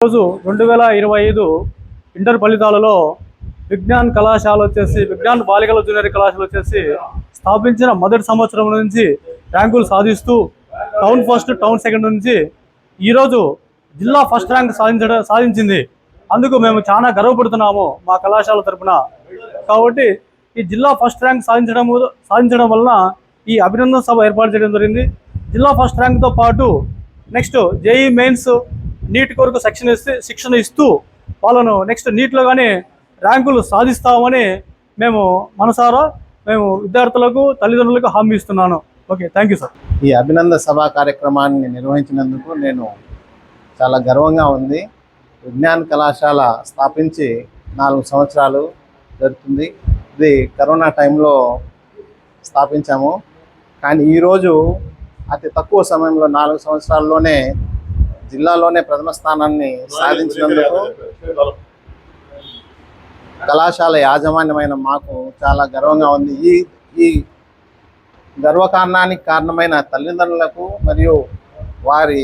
ఈరోజు రెండు వేల ఇరవై ఐదు ఇంటర్ ఫలితాలలో విజ్ఞాన్ కళాశాల వచ్చేసి విజ్ఞాన్ బాలికల జూనియర్ కళాశాల వచ్చేసి స్థాపించిన మొదటి సంవత్సరం నుంచి ర్యాంకులు సాధిస్తూ టౌన్ ఫస్ట్ టౌన్ సెకండ్ నుంచి ఈరోజు జిల్లా ఫస్ట్ ర్యాంక్ సాధించడం సాధించింది. అందుకు మేము చాలా గర్వపడుతున్నాము మా కళాశాల తరపున. కాబట్టి ఈ జిల్లా ఫస్ట్ ర్యాంక్ సాధించడం సాధించడం వలన ఈ అభినందన సభ ఏర్పాటు చేయడం జరిగింది. జిల్లా ఫస్ట్ ర్యాంక్తో పాటు నెక్స్ట్ జేఈ మెయిన్స్ నీట్ కొరకు శిక్షణ ఇస్తే శిక్షణ ఇస్తూ వాళ్ళను నెక్స్ట్ నీట్లో కానీ ర్యాంకులు సాధిస్తామని మేము మనసారా మేము విద్యార్థులకు తల్లిదండ్రులకు హామీ ఇస్తున్నాను. ఓకే థ్యాంక్ యూ సార్ ఈ అభినంద సభా కార్యక్రమాన్ని నిర్వహించినందుకు నేను చాలా గర్వంగా ఉంది. విజ్ఞాన కళాశాల స్థాపించి నాలుగు సంవత్సరాలు జరుగుతుంది. ఇది కరోనా టైంలో స్థాపించాము. కానీ ఈరోజు అతి తక్కువ సమయంలో నాలుగు సంవత్సరాల్లోనే జిల్లాలోనే ప్రథమ స్థానాన్ని సాధించినందుకు కళాశాల యాజమాన్యమైన మాకు చాలా గర్వంగా ఉంది. ఈ ఈ గర్వకారణానికి కారణమైన తల్లిదండ్రులకు మరియు వారి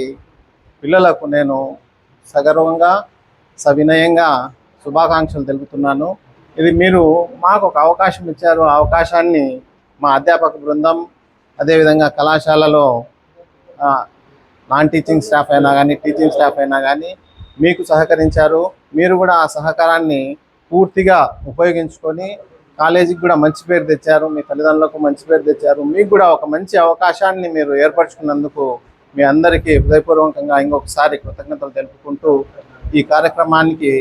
పిల్లలకు నేను సగర్వంగా సవినయంగా శుభాకాంక్షలు తెలుపుతున్నాను. ఇది మీరు మాకు ఒక అవకాశం ఇచ్చారు. ఆ అవకాశాన్ని మా అధ్యాపక బృందం అదేవిధంగా కళాశాలలో నాన్ టీచింగ్ స్టాఫ్ అయినా కానీ టీచింగ్ స్టాఫ్ అయినా కానీ మీకు సహకరించారు. మీరు కూడా ఆ సహకారాన్ని పూర్తిగా ఉపయోగించుకొని కాలేజీకి కూడా మంచి పేరు తెచ్చారు. మీ తల్లిదండ్రులకు మంచి పేరు తెచ్చారు. మీకు కూడా ఒక మంచి అవకాశాన్ని మీరు ఏర్పరచుకున్నందుకు మీ అందరికీ హృదయపూర్వకంగా ఇంకొకసారి కృతజ్ఞతలు తెలుపుకుంటూ ఈ కార్యక్రమానికి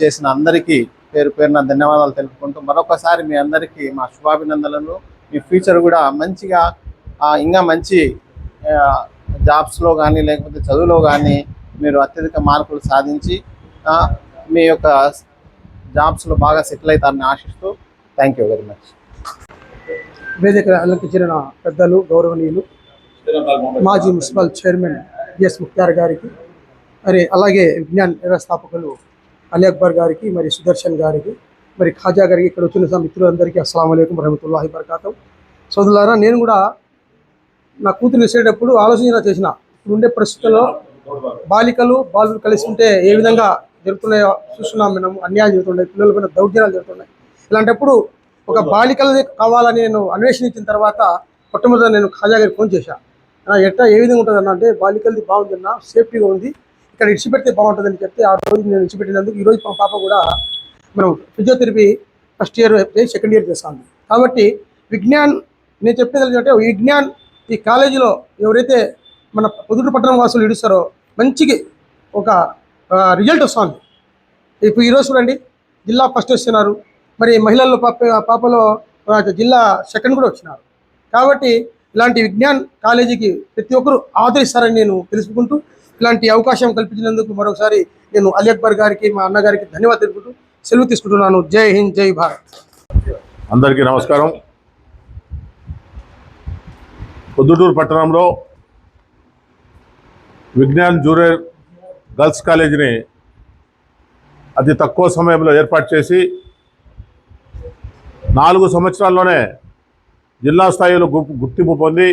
చేసిన అందరికీ పేరు పేరున ధన్యవాదాలు తెలుపుకుంటూ మరొకసారి మీ అందరికీ మా శుభాభినందనలు. మీ ఫ్యూచర్ కూడా మంచిగా ఇంకా మంచి జాబ్స్లో కానీ లేకపోతే చదువులో కానీ మీరు అత్యధిక మార్కులు సాధించి మీ యొక్క జాబ్స్లో బాగా సెటిల్ అవుతారని ఆశిస్తూ థ్యాంక్ యూ వెరీ మచ్ వేదిక అలంకరించిన పెద్దలు గౌరవనీయులు మాజీ మున్సిపల్ చైర్మన్ బిఎస్ ముఖ్తార్ గారికి మరి అలాగే విజ్ఞాన్ వ్యవస్థాపకులు అలీ అక్బర్ గారికి మరి సుదర్శన్ గారికి మరి ఖాజా గారికి ఇక్కడ వచ్చిన మిత్రులందరికీ అస్సలం అయికం రహమతుల్లాహి బర్కాతం సోదరులారా నేను కూడా నా కూతురు వేసేటప్పుడు ఆలోచన చేసిన. ఇప్పుడు ఉండే పరిస్థితుల్లో బాలికలు బాలులు కలిసి ఉంటే ఏ విధంగా జరుగుతున్నాయో చూస్తున్నాం మనం అన్యాయం జరుగుతున్నాయి పిల్లల పైన దౌర్జన్యాలు జరుగుతున్నాయి. ఇలాంటప్పుడు ఒక బాలికలది కావాలని నేను అన్వేషించిన తర్వాత మొట్టమొదట నేను ఖాజా గారికి ఫోన్ చేశాను ఎట్లా ఏ విధంగా ఉంటుందన్న అంటే బాలికలది బాగుందన్న సేఫ్టీగా ఉంది ఇక్కడ ఇడిచిపెడితే బాగుంటుందని చెప్తే ఆ రోజు నేను ఇడిచిపెట్టినందుకు ఈరోజు మా పాప కూడా మనం physiotherapy first year second year చేస్తాను కాబట్టి విజ్ఞాన్ నేను చెప్పేది ఏంటంటే విజ్ఞాన్ ఈ కాలేజీలో ఎవరైతే మన పొదుడు పట్టణం వాసులు ఇడుస్తారో మంచికి ఒక రిజల్ట్ వస్తుంది. ఇప్పుడు ఈరోజు చూడండి జిల్లా ఫస్ట్ వస్తున్నారు. మరి మహిళల్లో పాప పాపలో జిల్లా సెకండ్ కూడా వచ్చినారు. కాబట్టి ఇలాంటి విజ్ఞాన్ కాలేజీకి ప్రతి ఒక్కరూ ఆదరిస్తారని నేను తెలుసుకుంటూ ఇలాంటి అవకాశం కల్పించినందుకు మరొకసారి నేను అలీ అక్బర్ గారికి మా అన్నగారికి ధన్యవాదాలు తెలుపుకుంటూ సెలవు తీసుకుంటున్నాను. జై హింద్ జై భారత్. అందరికీ నమస్కారం. పొద్దుటూరు పట్టణంలో విజ్ఞాన్ జూనియర్ గర్ల్స్ కాలేజీని అతి తక్కువ సమయంలో ఏర్పాటు చేసి నాలుగు సంవత్సరాల్లోనే జిల్లా స్థాయిలో గుర్తింపు పొంది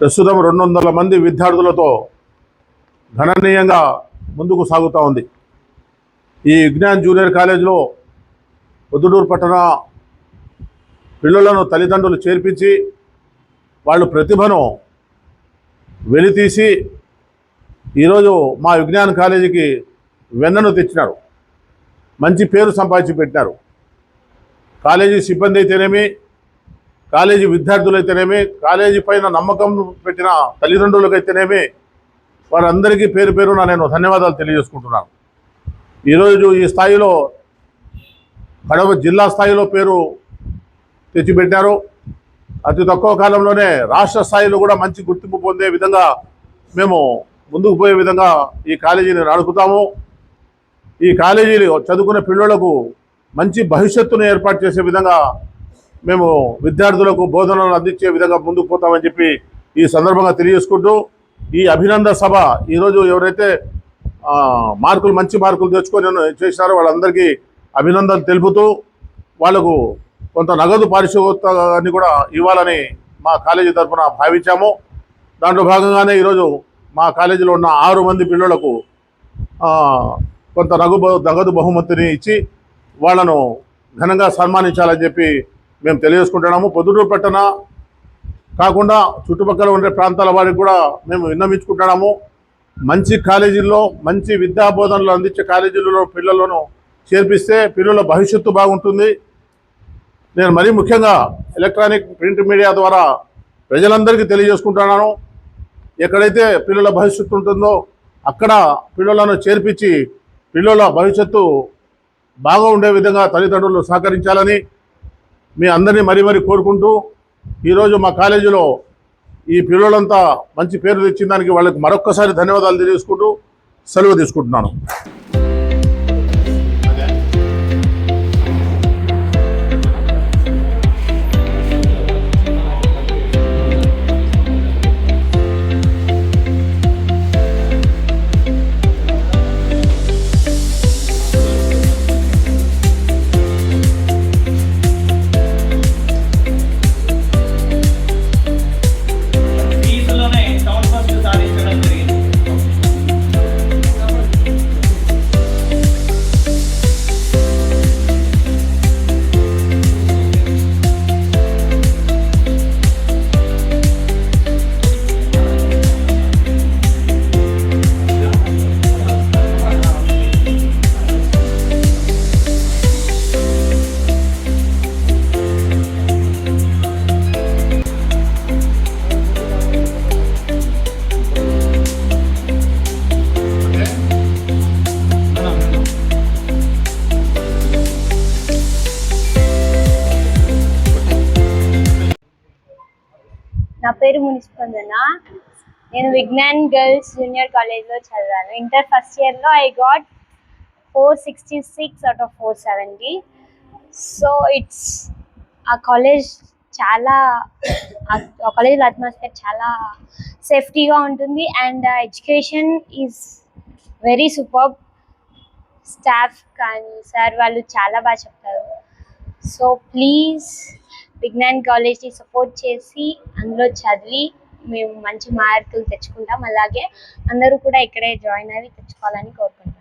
ప్రస్తుతం రెండు వందల మంది విద్యార్థులతో గణనీయంగా ముందుకు సాగుతూ ఉంది. ఈ విజ్ఞాన్ జూనియర్ కాలేజీలో పొద్దుటూరు పట్టణ పిల్లలను తల్లిదండ్రులు చేర్పించి వాళ్ళు ప్రతిభను వెలితీసి ఈరోజు మా విజ్ఞాన కాలేజీకి వెన్నను తెచ్చినారు. మంచి పేరు సంపాదించి పెట్టినారు. కాలేజీ సిబ్బంది అయితేనేమి కాలేజీ విద్యార్థులు అయితేనేమి కాలేజీ పైన నమ్మకం పెట్టిన తల్లిదండ్రులకైతేనేమి వారందరికీ పేరు పేరున నేను ధన్యవాదాలు తెలియజేసుకుంటున్నాను. ఈరోజు ఈ స్థాయిలో కడప జిల్లా స్థాయిలో పేరు తెచ్చిపెట్టారు. అతి తక్కువ కాలంలోనే రాష్ట్ర స్థాయిలో కూడా మంచి గుర్తింపు పొందే విధంగా మేము ముందుకు పోయే విధంగా ఈ కాలేజీని నడుపుతాము. ఈ కాలేజీలు చదువుకున్న పిల్లలకు మంచి భవిష్యత్తును ఏర్పాటు చేసే విధంగా మేము విద్యార్థులకు బోధనలు అందించే విధంగా ముందుకు పోతామని చెప్పి ఈ సందర్భంగా తెలియజేసుకుంటూ ఈ అభినందన సభ ఈరోజు ఎవరైతే మార్కులు మంచి మార్కులు తెచ్చుకొని చేసినారో వాళ్ళందరికీ అభినందనలు తెలుపుతూ వాళ్ళకు కొంత నగదు పారితోషికాన్ని కూడా ఇవ్వాలని మా కాలేజీ తరఫున భావించాము. దాంట్లో భాగంగానే ఈరోజు మా కాలేజీలో ఉన్న ఆరు మంది పిల్లలకు కొంత నగు నగదు బహుమతిని ఇచ్చి వాళ్ళను ఘనంగా సన్మానించాలని చెప్పి మేము తెలియజేసుకుంటున్నాము. పొద్దుటూరు పట్టణ కాకుండా చుట్టుపక్కల ఉండే ప్రాంతాల వారికి కూడా మేము విన్నవించుకుంటున్నాము. మంచి కాలేజీల్లో మంచి విద్యా బోధనలు అందించే కాలేజీలలో పిల్లలను చేర్పిస్తే పిల్లల భవిష్యత్తు బాగుంటుంది. నేను మరీ ముఖ్యంగా ఎలక్ట్రానిక్ ప్రింట్ మీడియా ద్వారా ప్రజలందరికీ తెలియజేసుకుంటున్నాను. ఎక్కడైతే పిల్లల భవిష్యత్తు ఉంటుందో అక్కడ పిల్లలను చేర్పించి పిల్లల భవిష్యత్తు బాగా ఉండే విధంగా తల్లిదండ్రులు సహకరించాలని మీ అందరినీ మరీ మరీ కోరుకుంటూ ఈరోజు మా కాలేజీలో ఈ పిల్లలంతా మంచి పేరు తెచ్చిన దానికి వాళ్ళకి మరొక్కసారి ధన్యవాదాలు తెలియజేసుకుంటూ సెలవు తీసుకుంటున్నాను. నా పేరు మునిస్పందన. నేను విజ్ఞాన్ గర్ల్స్ జూనియర్ కాలేజ్లో చదివాను. ఇంటర్ ఫస్ట్ ఇయర్లో I got four sixty six out of four seventy. So it's uh college చాలా ఆ కాలేజ్లో అట్మాస్ఫియర్ చాలా సేఫ్టీగా ఉంటుంది and education is very super. Staff కానీ సార్ వాళ్ళు చాలా బాగా చెప్తారు. సో ప్లీజ్ విజ్ఞాన్ కాలేజ్ని సపోర్ట్ చేసి అందులో చదివి మేము మంచి మార్కులు తెచ్చుకుంటాం. అలాగే అందరూ కూడా ఇక్కడే జాయిన్ అయ్యి తెచ్చుకోవాలని కోరుకుంటున్నాం